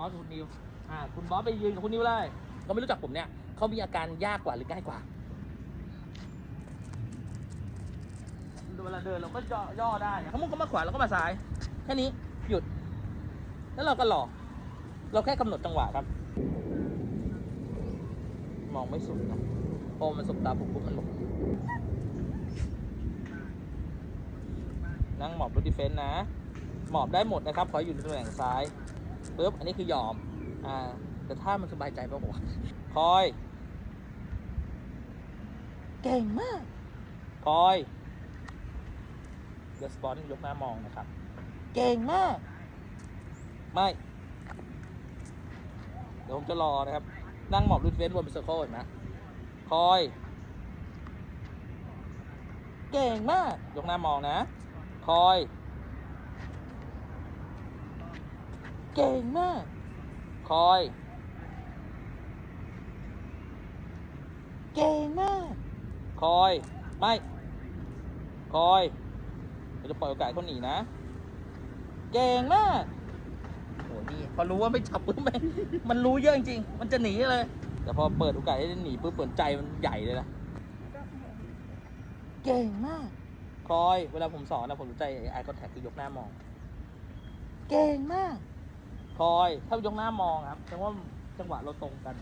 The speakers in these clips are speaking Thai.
อสกับคุณนิวอ่าคุณบอสไปยืนกับคุณนิวเลยก็ไม่รู้จักผมเนี่ยเขามีอาการยากกว่าหรือง่ายกว่าเวลาเดินเราก็ย่อย่อได้นะเขามุ่งก็มาขวาแล้วก็มาซ้ายแค่นี้หยุด แล้วเราก็รอเราแค่กำหนดจังหวะครับ มองไม่สุดนะพอมันสบตาผมปุ๊บมันหลบนั่งหมอบรถดิเฟนต์นะ หมอบได้หมดนะครับ ขออยู่ในตำแหน่งซ้าย ปุ๊บอันนี้คือยอม อ่า แต่ถ้ามันสบายใจป่ะผมว่าคอย เก่งมากคอยเดอะสปอนยกหน้ามองนะครับ เก่งมาก ไม่ เดี๋ยวผมจะรอนะครับ นั่งหมอบรูดเฟนบนเป็นเซอร์เคิลเห็นไหมคอย เก่งมาก ยกหน้ามองนะ คอย เก่งมาก คอย เก่งมาก คอย ไม่ คอยเราจะปล่อยโอกาสเขาหนีนะ เก่งมากโหนี่พอรู้ว่าไม่จับปุ๊บมันมันรู้เยอะจริงๆมันจะหนีเลย แต่พอเปิดโอกาสให้หนีปุ๊บเปิดใจมันใหญ่เลยนะ เก่งมาก คอย เวลาผมสอนนะผมรู้ใจไอคอนแทคคือยกหน้ามอง เก่งมาก คอย ถ้ายกหน้ามองครับแสดงว่าจังหวะเราตรงกัน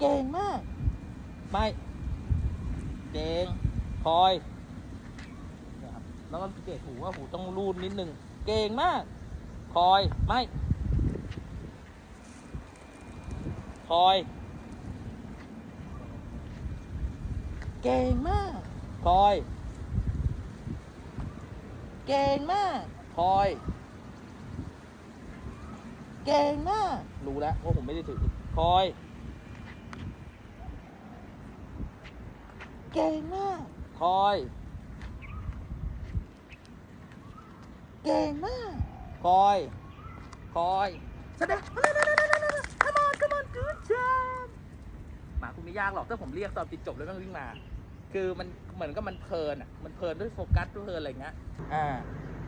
เก่งมาก ไม่ เก่งคอยนะครับแล้วก็สังเกตหูว่าหูต้องรูดนิดนึง เก่งมากคอย ไม่คอย เก่งมากคอย เก่งมากคอย เก่งมากรู้แล้วว่าผมไม่ได้ถือคอย เก่งมากคอย เก่งมากคอย คอยแสดง come on come on good job หมาคุณไม่ยากหรอกถ้าผมเรียกตอนปิดจบแล้วมันวิ่งมา คือมันเหมือนกับมันเพลินอะ มันเพลินด้วยโฟกัสด้วยเพลินอะไรอย่างเงี้ย อ่า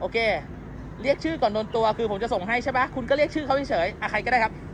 โอเค เรียกชื่อก่อนโดนตัวคือผมจะส่งให้ใช่ปะคุณก็เรียกชื่อเขาเฉยๆอะใครก็ได้ครับ